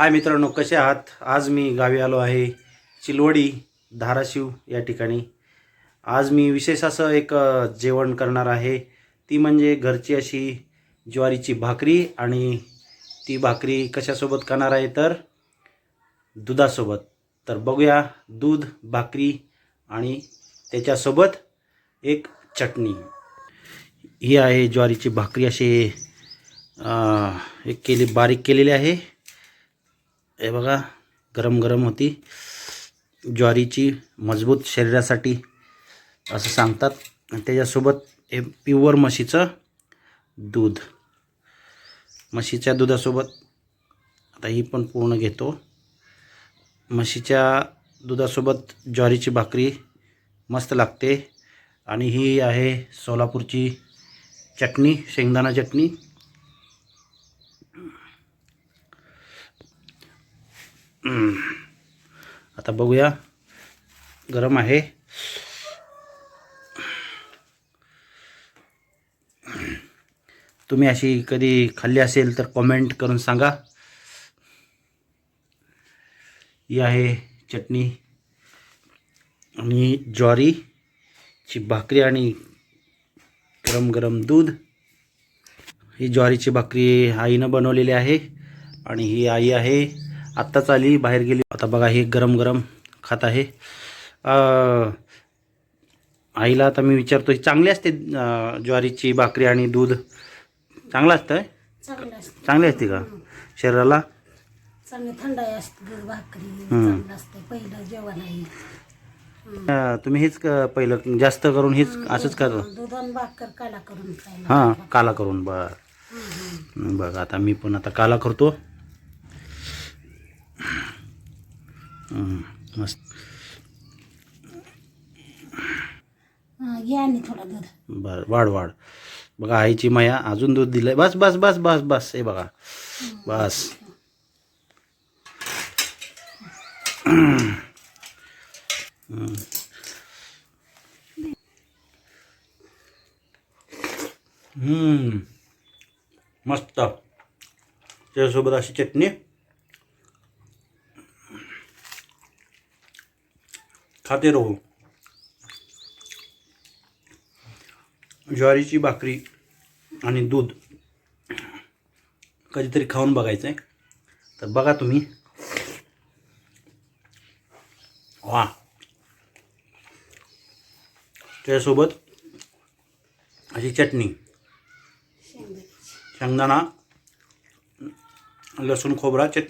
हाय मित्रांनो कसे आहात? आज मी गावी आलो आहे चिलवडी धाराशिव या ठिकाणी. आज मी विशेष असं एक जेवण करणार आहे. ती म्हणजे घरची अशी ज्वारीची भाकरी आणि ती भाकरी कशासोबत करणार आहे तर दुधासोबत. तर बघूया दूध भाकरी आणि त्याच्यासोबत एक चटणी. ही आहे ज्वारीची भाकरी अशी एक केली बारीक केलेली आहे. हे बघा गरम गरम होती. ज्वारीची मजबूत शरीरासाठी असं सांगतात. आणि त्याच्यासोबत हे प्युअर म्हशीचं दूध. म्हशीच्या दुधासोबत आता ही पण पूर्ण घेतो. म्हशीच्या दुधासोबत ज्वारीची भाकरी मस्त लागते. आणि ही आहे सोलापूरची चटणी शेंगदाणा चटणी. आता बघूया. गरम आहे. तुम्ही अशी कधी खाल्ली असेल तर कमेंट करून सांगा. ही आहे चटणी आणि ज्वारीची भाकरी आणि गरम गरम दूध. ही ज्वारीची भाकरी आईनं बनवलेली आहे आणि ही आई आहे आत्ताच आली बाहेर गेली. आता बघा ही गरम गरम खात आहे. आईला आता मी विचारतो ही चांगली असते ज्वारीची भाकरी आणि दूध? चांगलं असतं चांगलं असतं. का? शरीराला? चांगली थंडाई असते दूध भाकरी हम्म. चांगलं असते. पहिलं जेवण आहे. अं, तुम्ही हेच पहिलं जास्त करून हेच असंच कर हां काला करून बर. बघ आता मी पण आता काला करतो हं, मस्त. हा, घे आणि थोडं दूध. बर वाढ वाढ. बघा आईची माया अजून दूध दिलंय. बस बस बस बस बस. हे बघा. बस. मस्त. त्याच्यासोबत अशी चटणी. खाते राहू ज्वारीची भाकरी आणि दूध कधीतरी खाऊन बघायचं आहे तर बघा तुम्ही. वा. त्याच्यासोबत अशी चटणी. शेंगदाणा लसूण खोबरा चटणी.